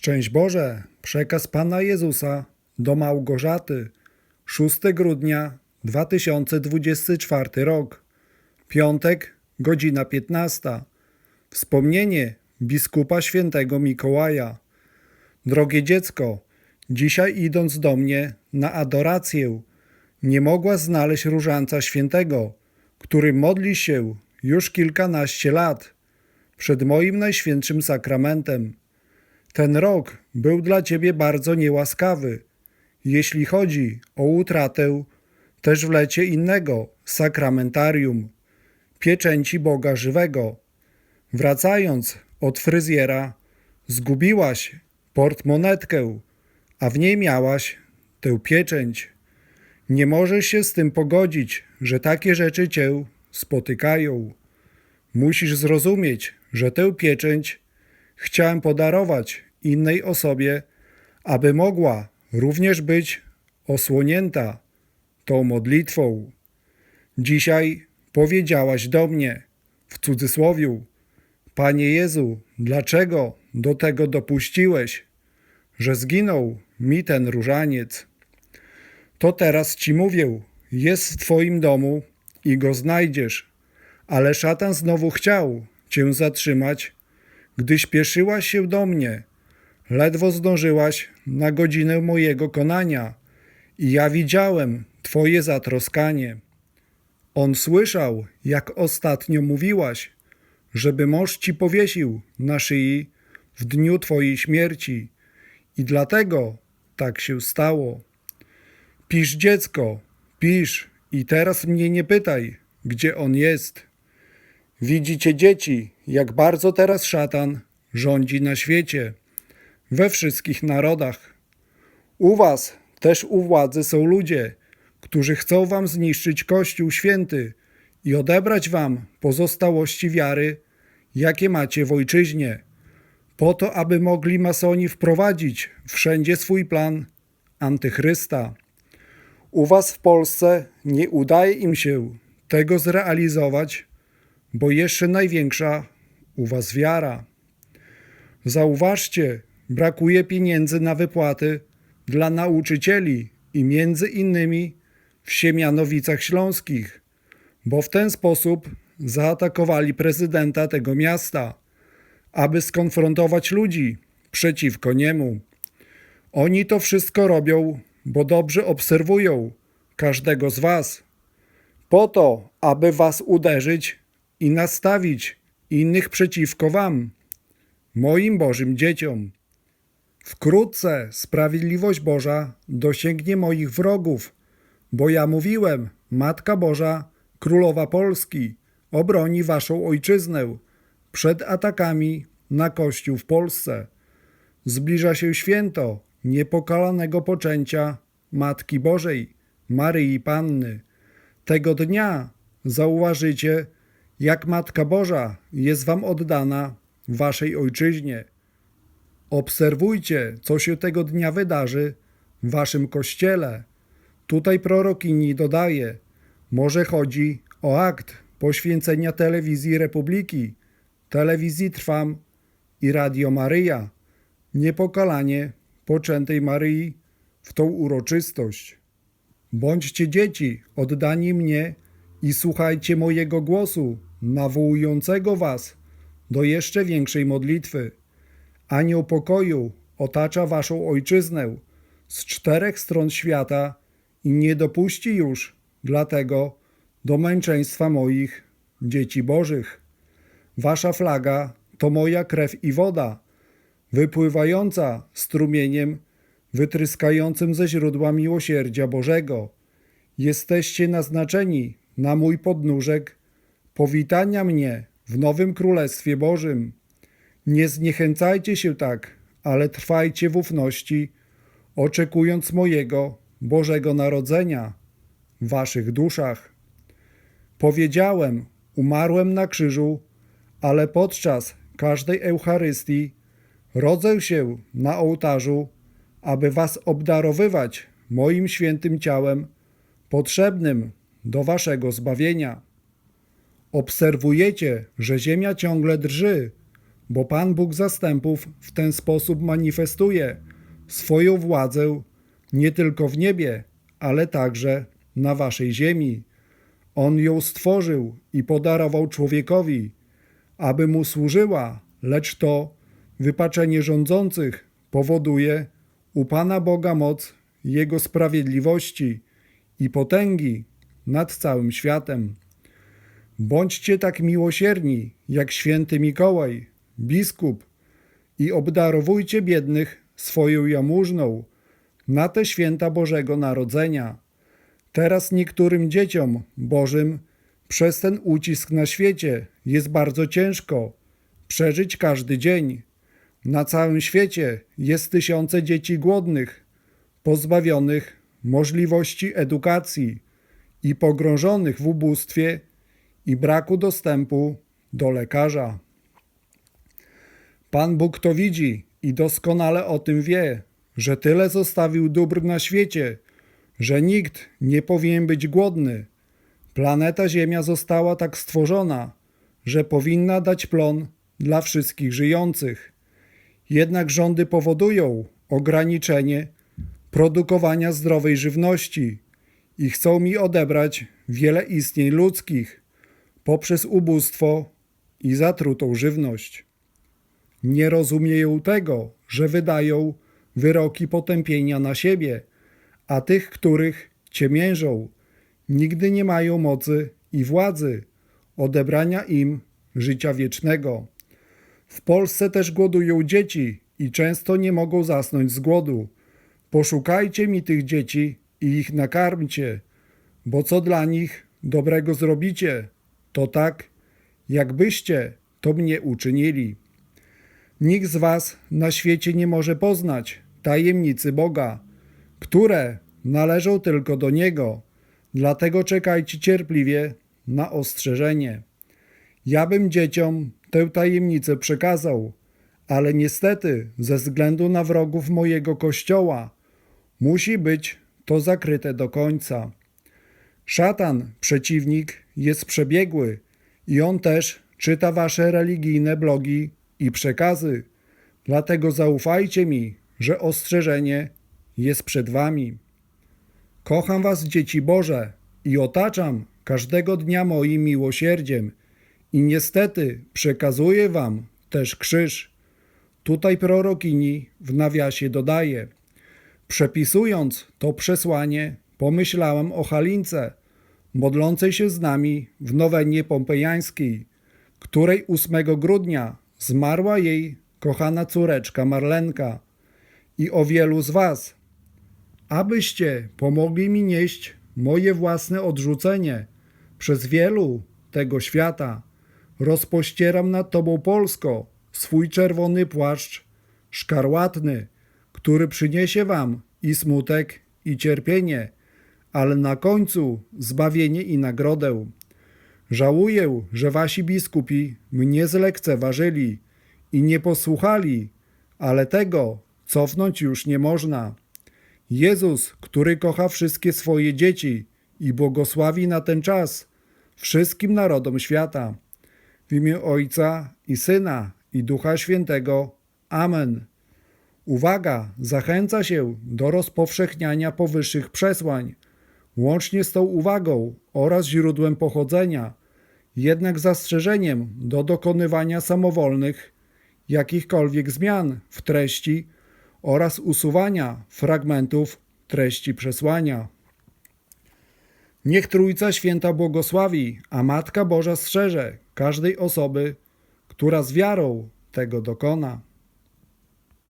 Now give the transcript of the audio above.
Szczęść Boże, przekaz Pana Jezusa do Małgorzaty, 6 grudnia 2024 rok, piątek, godzina 15. Wspomnienie biskupa świętego Mikołaja. Drogie dziecko, dzisiaj idąc do mnie na adorację, nie mogła znaleźć różańca świętego, który modli się już kilkanaście lat przed moim najświętszym sakramentem. Ten rok był dla ciebie bardzo niełaskawy, jeśli chodzi o utratę też w lecie innego sakramentarium, pieczęci Boga żywego. Wracając od fryzjera, zgubiłaś portmonetkę, a w niej miałaś tę pieczęć. Nie możesz się z tym pogodzić, że takie rzeczy cię spotykają. Musisz zrozumieć, że tę pieczęć chciałem podarować innej osobie, aby mogła również być osłonięta tą modlitwą. Dzisiaj powiedziałaś do mnie, w cudzysłowiu, Panie Jezu, dlaczego do tego dopuściłeś, że zginął mi ten różaniec? To teraz ci mówię, jest w twoim domu i go znajdziesz, ale szatan znowu chciał cię zatrzymać, gdy śpieszyłaś się do mnie. Ledwo zdążyłaś na godzinę mojego konania i ja widziałem twoje zatroskanie. On słyszał, jak ostatnio mówiłaś, żeby mąż ci powiesił na szyi w dniu twojej śmierci i dlatego tak się stało. Pisz dziecko, pisz i teraz mnie nie pytaj, gdzie on jest. Widzicie dzieci, jak bardzo teraz szatan rządzi na świecie, we wszystkich narodach. U was też u władzy są ludzie, którzy chcą wam zniszczyć Kościół Święty i odebrać wam pozostałości wiary, jakie macie w ojczyźnie, po to, aby mogli masoni wprowadzić wszędzie swój plan antychrysta. U was w Polsce nie udaje im się tego zrealizować, bo jeszcze największa u was wiara. Zauważcie, brakuje pieniędzy na wypłaty dla nauczycieli i między innymi w Siemianowicach Śląskich, bo w ten sposób zaatakowali prezydenta tego miasta, aby skonfrontować ludzi przeciwko niemu. Oni to wszystko robią, bo dobrze obserwują każdego z was, po to, aby was uderzyć i nastawić innych przeciwko wam, moim Bożym dzieciom. Wkrótce sprawiedliwość Boża dosięgnie moich wrogów, bo ja mówiłem, Matka Boża, Królowa Polski, obroni waszą ojczyznę przed atakami na Kościół w Polsce. Zbliża się święto niepokalanego poczęcia Matki Bożej, Maryi Panny. Tego dnia zauważycie, jak Matka Boża jest wam oddana waszej ojczyźnie. Obserwujcie, co się tego dnia wydarzy w waszym kościele. Tutaj prorokini dodaje, może chodzi o akt poświęcenia telewizji Republiki, telewizji Trwam i Radio Maryja, niepokalanie poczętej Maryi w tą uroczystość. Bądźcie dzieci, oddani mnie i słuchajcie mojego głosu, nawołującego was do jeszcze większej modlitwy. Anioł pokoju otacza waszą ojczyznę z czterech stron świata i nie dopuści już dlatego do męczeństwa moich dzieci bożych. Wasza flaga to moja krew i woda, wypływająca strumieniem wytryskającym ze źródła miłosierdzia Bożego. Jesteście naznaczeni na mój podnóżek powitania mnie w nowym Królestwie Bożym. Nie zniechęcajcie się tak, ale trwajcie w ufności, oczekując mojego Bożego Narodzenia w waszych duszach. Powiedziałem, umarłem na krzyżu, ale podczas każdej Eucharystii rodzę się na ołtarzu, aby was obdarowywać moim świętym ciałem, potrzebnym do waszego zbawienia. Obserwujecie, że ziemia ciągle drży, bo Pan Bóg zastępów w ten sposób manifestuje swoją władzę nie tylko w niebie, ale także na waszej ziemi. On ją stworzył i podarował człowiekowi, aby mu służyła, lecz to wypaczenie rządzących powoduje u Pana Boga moc Jego sprawiedliwości i potęgi nad całym światem. Bądźcie tak miłosierni, jak święty Mikołaj, biskup, i obdarowujcie biednych swoją jamużną na te święta Bożego Narodzenia. Teraz niektórym dzieciom Bożym przez ten ucisk na świecie jest bardzo ciężko przeżyć każdy dzień. Na całym świecie jest tysiące dzieci głodnych, pozbawionych możliwości edukacji i pogrążonych w ubóstwie i braku dostępu do lekarza. Pan Bóg to widzi i doskonale o tym wie, że tyle zostawił dóbr na świecie, że nikt nie powinien być głodny. Planeta Ziemia została tak stworzona, że powinna dać plon dla wszystkich żyjących. Jednak rządy powodują ograniczenie produkowania zdrowej żywności i chcą mi odebrać wiele istnień ludzkich poprzez ubóstwo i zatrutą żywność. Nie rozumieją tego, że wydają wyroki potępienia na siebie, a tych, których ciemiężą, nigdy nie mają mocy i władzy odebrania im życia wiecznego. W Polsce też głodują dzieci i często nie mogą zasnąć z głodu. Poszukajcie mi tych dzieci i ich nakarmcie, bo co dla nich dobrego zrobicie, to tak, jakbyście to mnie uczynili. Nikt z was na świecie nie może poznać tajemnicy Boga, które należą tylko do Niego. Dlatego czekajcie cierpliwie na ostrzeżenie. Ja bym dzieciom tę tajemnicę przekazał, ale niestety ze względu na wrogów mojego kościoła musi być to zakryte do końca. Szatan, przeciwnik, jest przebiegły i on też czyta wasze religijne blogi i przekazy. Dlatego zaufajcie mi, że ostrzeżenie jest przed wami. Kocham was, dzieci Boże, i otaczam każdego dnia moim miłosierdziem, i niestety przekazuję wam też krzyż. Tutaj prorokini w nawiasie dodaje. Przepisując to przesłanie, pomyślałem o Halince, modlącej się z nami w Nowenie Pompejańskiej, której 8 grudnia zmarła jej kochana córeczka Marlenka i o wielu z was, abyście pomogli mi nieść moje własne odrzucenie przez wielu tego świata. Rozpościeram nad Tobą, Polsko, swój czerwony płaszcz szkarłatny, który przyniesie Wam i smutek, i cierpienie, ale na końcu zbawienie i nagrodę. Żałuję, że Wasi biskupi mnie zlekceważyli i nie posłuchali, ale tego cofnąć już nie można. Jezus, który kocha wszystkie swoje dzieci i błogosławi na ten czas wszystkim narodom świata. W imię Ojca i Syna i Ducha Świętego. Amen. Uwaga, zachęca się do rozpowszechniania powyższych przesłań, łącznie z tą uwagą oraz źródłem pochodzenia, jednak zastrzeżeniem do dokonywania samowolnych jakichkolwiek zmian w treści oraz usuwania fragmentów treści przesłania. Niech Trójca Święta błogosławi, a Matka Boża strzeże każdej osoby, która z wiarą tego dokona.